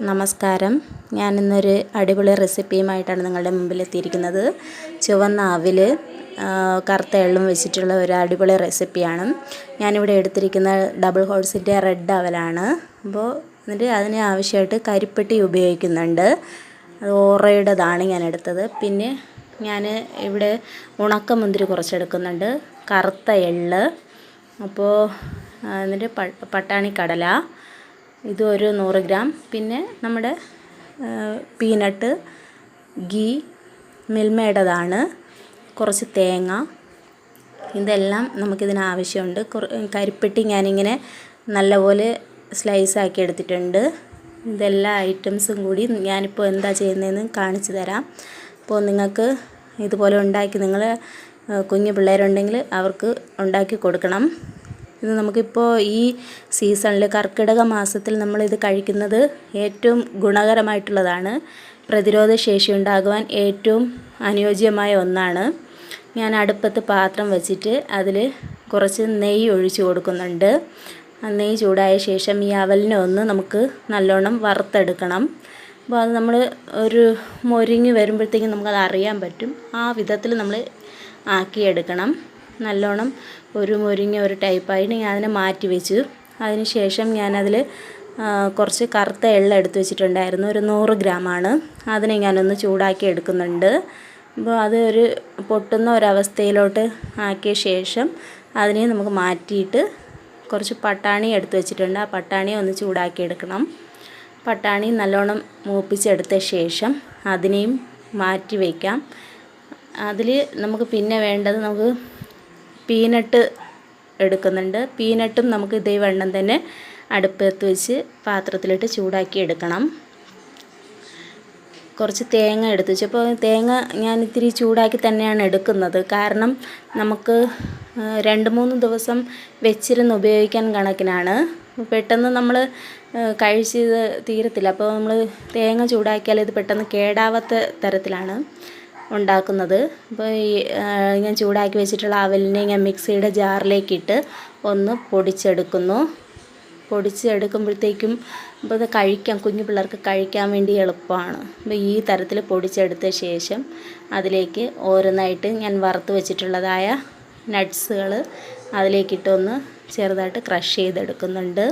നമസ്കാരം. ഞാനിന്നൊരു അടിപൊളി റെസിപ്പിയുമായിട്ടാണ് നിങ്ങളുടെ മുമ്പിൽ എത്തിയിരിക്കുന്നത് ചുവന്ന അവിൽ കറുത്ത എള്ളും വെച്ചിട്ടുള്ള ഒരു അടിപൊളി റെസിപ്പിയാണ്. ഞാനിവിടെ എടുത്തിരിക്കുന്ന ഡബിൾ ഹോൾസിന്റെ റെഡ് അവലാണ്. അപ്പോൾ എന്നിട്ട് അതിന് ആവശ്യമായിട്ട് കരിപ്പെട്ടി ഉപയോഗിക്കുന്നുണ്ട്. അത് ഓറയുടേതാണ് ഞാൻ എടുത്തത്. പിന്നെ ഞാൻ ഇവിടെ ഉണക്ക മുന്തിരി കുറച്ചെടുക്കുന്നുണ്ട്. കറുത്ത എള്ള്. അപ്പോൾ എന്നിട്ട് പട്ടാണി കടല ഇത് ഒരു നൂറ് ഗ്രാം. പിന്നെ നമ്മുടെ പീനട്ട് ഗീ മിൽമയുടേതാണ്. കുറച്ച് തേങ്ങ. ഇതെല്ലാം നമുക്കിതിന് ആവശ്യമുണ്ട് കരിപ്പെട്ടി ഞാനിങ്ങനെ നല്ലപോലെ സ്ലൈസ് ആക്കി എടുത്തിട്ടുണ്ട്. ഇതെല്ലാ ഐറ്റംസും കൂടി ഞാനിപ്പോൾ എന്താ ചെയ്യുന്നതെന്ന് കാണിച്ചു തരാം. അപ്പോൾ നിങ്ങൾക്ക് ഇതുപോലെ ഉണ്ടാക്കി നിങ്ങൾ കുഞ്ഞു പിള്ളേരുണ്ടെങ്കിൽ അവർക്ക് ഉണ്ടാക്കി കൊടുക്കണം. ഇത് നമുക്കിപ്പോൾ ഈ സീസണിൽ കർക്കിടക മാസത്തിൽ നമ്മളിത് കഴിക്കുന്നത് ഏറ്റവും ഗുണകരമായിട്ടുള്ളതാണ്. പ്രതിരോധ ശേഷി ഉണ്ടാകുവാൻ ഏറ്റവും അനുയോജ്യമായ ഒന്നാണ്. ഞാൻ അടുപ്പത്ത് പാത്രം വച്ചിട്ട് അതിൽ കുറച്ച് നെയ്യ് ഒഴിച്ചു കൊടുക്കുന്നുണ്ട്. നെയ്യ് ചൂടായ ശേഷം ഈ അവലിനെ ഒന്ന് നമുക്ക് നല്ലോണം വറുത്തെടുക്കണം. അപ്പോൾ അത് നമ്മൾ ഒരു മൊരിഞ്ഞ് വരുമ്പോഴത്തേക്കും നമുക്കത് അറിയാൻ പറ്റും. ആ വിധത്തിൽ നമ്മൾ ആക്കിയെടുക്കണം. നല്ലോണം ഒരു മുരിങ്ങ ഒരു ടൈപ്പായിട്ട് ഞാൻ അതിനെ മാറ്റി വെച്ചു. അതിന് ശേഷം ഞാനതിൽ കുറച്ച് കറുത്ത എള്ള എടുത്തു വെച്ചിട്ടുണ്ടായിരുന്നു. ഒരു നൂറ് ഗ്രാമാണ്. അതിനെ ഞാനൊന്ന് ചൂടാക്കി എടുക്കുന്നുണ്ട്. അപ്പോൾ അത് ഒരു പൊട്ടുന്ന ഒരവസ്ഥയിലോട്ട് ആക്കിയ ശേഷം അതിനെ നമുക്ക് മാറ്റിയിട്ട് കുറച്ച് പട്ടാണി എടുത്തു വെച്ചിട്ടുണ്ട്. ആ പട്ടാണി ഒന്ന് ചൂടാക്കി എടുക്കണം. പട്ടാണി നല്ലോണം മൂപ്പിച്ചെടുത്ത ശേഷം അതിനെയും മാറ്റി വയ്ക്കാം അതിൽ നമുക്ക് പിന്നെ വേണ്ടത് നമുക്ക് പീനട്ട് എടുക്കുന്നുണ്ട്. പീനട്ടും നമുക്ക് ഇതേ വെണ്ണം തന്നെ അടുപ്പത്ത് വെച്ച് പാത്രത്തിലിട്ട് ചൂടാക്കി എടുക്കണം. കുറച്ച് തേങ്ങ എടുത്ത് വെച്ചു. അപ്പോൾ തേങ്ങ ഞാൻ ഇത്തിരി ചൂടാക്കി തന്നെയാണ് എടുക്കുന്നത്. കാരണം നമുക്ക് രണ്ട് മൂന്ന് ദിവസം വെച്ചിരുന്ന് ഉപയോഗിക്കാൻ കണക്കിനാണ്. പെട്ടെന്ന് നമ്മൾ കഴിച്ച് തീരത്തില്ല. അപ്പോൾ നമ്മൾ തേങ്ങ ചൂടാക്കിയാൽ ഇത് പെട്ടെന്ന് കേടാവാത്ത തരത്തിലാണ്. ഉണ്ടാക്കുന്നത്. അപ്പോൾ ഈ ഞാൻ ചൂടാക്കി വെച്ചിട്ടുള്ള അവലിനെ ഞാൻ മിക്സിയുടെ ജാറിലേക്കിട്ട് ഒന്ന് പൊടിച്ചെടുക്കുന്നു. പൊടിച്ചെടുക്കുമ്പോഴത്തേക്കും ഇപ്പോൾ ഇത് കഴിക്കാം കുഞ്ഞു പിള്ളേർക്ക് കഴിക്കാൻ വേണ്ടി എളുപ്പമാണ്. അപ്പോൾ ഈ തരത്തിൽ പൊടിച്ചെടുത്ത ശേഷം അതിലേക്ക് ഓരോന്നായിട്ട് ഞാൻ വറുത്ത് വെച്ചിട്ടുള്ളതായ നട്ട്സുകൾ അതിലേക്കിട്ടൊന്ന് ചെറുതായിട്ട് ക്രഷ് ചെയ്തെടുക്കുന്നുണ്ട്.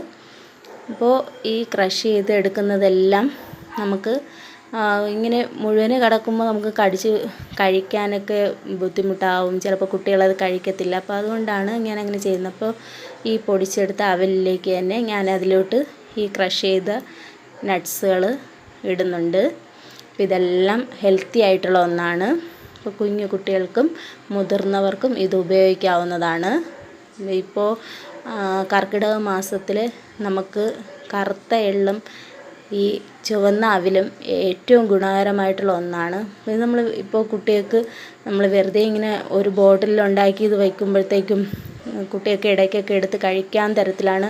അപ്പോൾ ഈ ക്രഷ് ചെയ്തെടുക്കുന്നതെല്ലാം നമുക്ക് ഇങ്ങനെ മുഴുവൻ കിടക്കുമ്പോൾ നമുക്ക് കടിച്ച് കഴിക്കാനൊക്കെ ബുദ്ധിമുട്ടാവും. ചിലപ്പോൾ കുട്ടികളത് കഴിക്കത്തില്ല. അപ്പോൾ അതുകൊണ്ടാണ് ഞാൻ അങ്ങനെ ചെയ്യുന്നത്. അപ്പോൾ ഈ പൊടിച്ചെടുത്ത അവലിലേക്ക് തന്നെ ഞാൻ അതിലോട്ട് ഈ ക്രഷ് ചെയ്ത നട്ട്സുകൾ ഇടുന്നുണ്ട്. അപ്പോൾ ഇതെല്ലാം ഹെൽത്തി ആയിട്ടുള്ള ഒന്നാണ്. ഇപ്പോൾ കുഞ്ഞു കുട്ടികൾക്കും മുതിർന്നവർക്കും ഇത് ഉപയോഗിക്കാവുന്നതാണ്. ഇപ്പോൾ കർക്കിടക മാസത്തിൽ നമുക്ക് കറുത്ത എള്ളും ഈ ചുവന്ന അവിലും ഏറ്റവും ഗുണകരമായിട്ടുള്ള ഒന്നാണ്. ഇത് നമ്മൾ ഇപ്പോൾ കുട്ടികൾക്ക് നമ്മൾ വെറുതെ ഇങ്ങനെ ഒരു ബോട്ടിലിൽ ഉണ്ടാക്കി ഇത് വയ്ക്കുമ്പോഴത്തേക്കും കുട്ടികൾക്ക് ഇടയ്ക്കൊക്കെ എടുത്ത് കഴിക്കാൻ തരത്തിലാണ്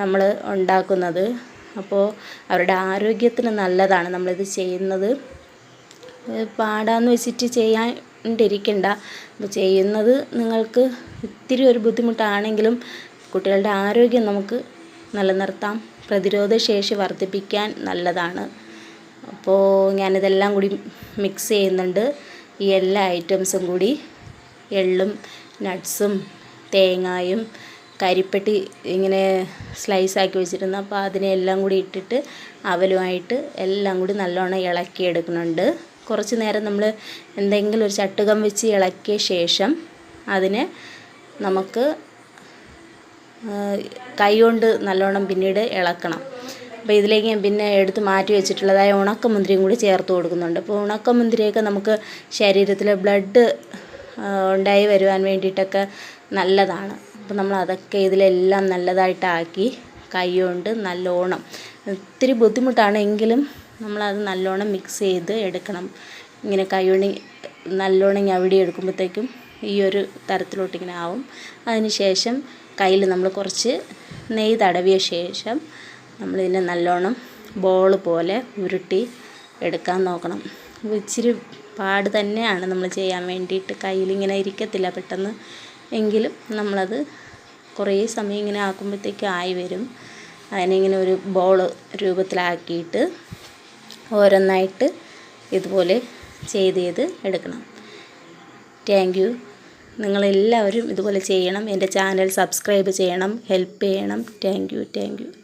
നമ്മൾ ഉണ്ടാക്കുന്നത്. അപ്പോൾ അവരുടെ ആരോഗ്യത്തിന് നല്ലതാണ് നമ്മളിത് ചെയ്യുന്നത്. പാടാന്ന് വെച്ചിട്ട് ചെയ്യാണ്ടിരിക്കണ്ട. അപ്പോൾ ചെയ്യുന്നത് നിങ്ങൾക്ക് ഇത്തിരി ഒരു ബുദ്ധിമുട്ടാണെങ്കിലും കുട്ടികളുടെ ആരോഗ്യം നമുക്ക് നിലനിർത്താം. പ്രതിരോധ ശേഷി വർദ്ധിപ്പിക്കാൻ നല്ലതാണ്. അപ്പോൾ ഞാനിതെല്ലാം കൂടി മിക്സ് ചെയ്യുന്നുണ്ട്. ഈ എല്ലാ ഐറ്റംസും കൂടി എള്ളും നട്ട്സും തേങ്ങായും കരിപ്പെട്ടി ഇങ്ങനെ സ്ലൈസ് ആക്കി വെച്ചിരുന്നു. അപ്പോൾ അതിനെ എല്ലാം കൂടി ഇട്ടിട്ട് അവലുമായിട്ട് എല്ലാം കൂടി നല്ലോണം ഇളക്കി എടുക്കുന്നുണ്ട് കുറച്ച് നേരം നമ്മൾ എന്തെങ്കിലും ഒരു ചട്ടുകം വെച്ച് ഇളക്കിയ ശേഷം അതിനെ നമുക്ക് കൈ കൊണ്ട് നല്ലോണം പിന്നീട് ഇളക്കണം. അപ്പോൾ ഇതിലേക്ക് ഞാൻ പിന്നെ എടുത്ത് മാറ്റി വെച്ചിട്ടുള്ളതായ ഉണക്കമുന്തിരിയും കൂടി ചേർത്ത് കൊടുക്കുന്നുണ്ട്. അപ്പോൾ ഉണക്കമുന്തിരിയൊക്കെ നമുക്ക് ശരീരത്തിൽ ബ്ലഡ് ഉണ്ടായി വരുവാൻ വേണ്ടിയിട്ടൊക്കെ നല്ലതാണ്. അപ്പോൾ നമ്മൾ അതൊക്കെ ഇതിലെല്ലാം നല്ലതായിട്ടാക്കി കൈ കൊണ്ട് നല്ലോണം ഒത്തിരി ബുദ്ധിമുട്ടാണ് എങ്കിലും നമ്മളത് നല്ലോണം മിക്സ് ചെയ്ത് എടുക്കണം. ഇങ്ങനെ കൈ കൊണ്ട് നല്ലോണം അവിടെ എടുക്കുമ്പോഴത്തേക്കും ഈ ഒരു തരത്തിലോട്ടിങ്ങനെ ആവും. അതിന് ശേഷം കയ്യിൽ നമ്മൾ കുറച്ച് നെയ്യ് തടവിയ ശേഷം നമ്മളിതിനെ നല്ലോണം ബോൾ പോലെ ഉരുട്ടി എടുക്കാൻ നോക്കണം. ഇച്ചിരി പാട് തന്നെയാണ് നമ്മൾ ചെയ്യാൻ വേണ്ടിയിട്ട്. കയ്യിലിങ്ങനെ ഇരിക്കത്തില്ല പെട്ടെന്ന്. എങ്കിലും നമ്മളത് കുറേ സമയം ഇങ്ങനെ ആക്കുമ്പോഴത്തേക്കും ആയി വരും. അതിനിങ്ങനെ ഒരു ബോൾ രൂപത്തിലാക്കിയിട്ട് ഓരോന്നായിട്ട് ഇതുപോലെ ചെയ്ത് ചെയ്ത് എടുക്കണം. താങ്ക് നിങ്ങളെല്ലാവരും ഇതുപോലെ ചെയ്യണം. എന്റെ ചാനൽ സബ്സ്ക്രൈബ് ചെയ്യണം. ഹെൽപ്പ് ചെയ്യണം. Thank you thank you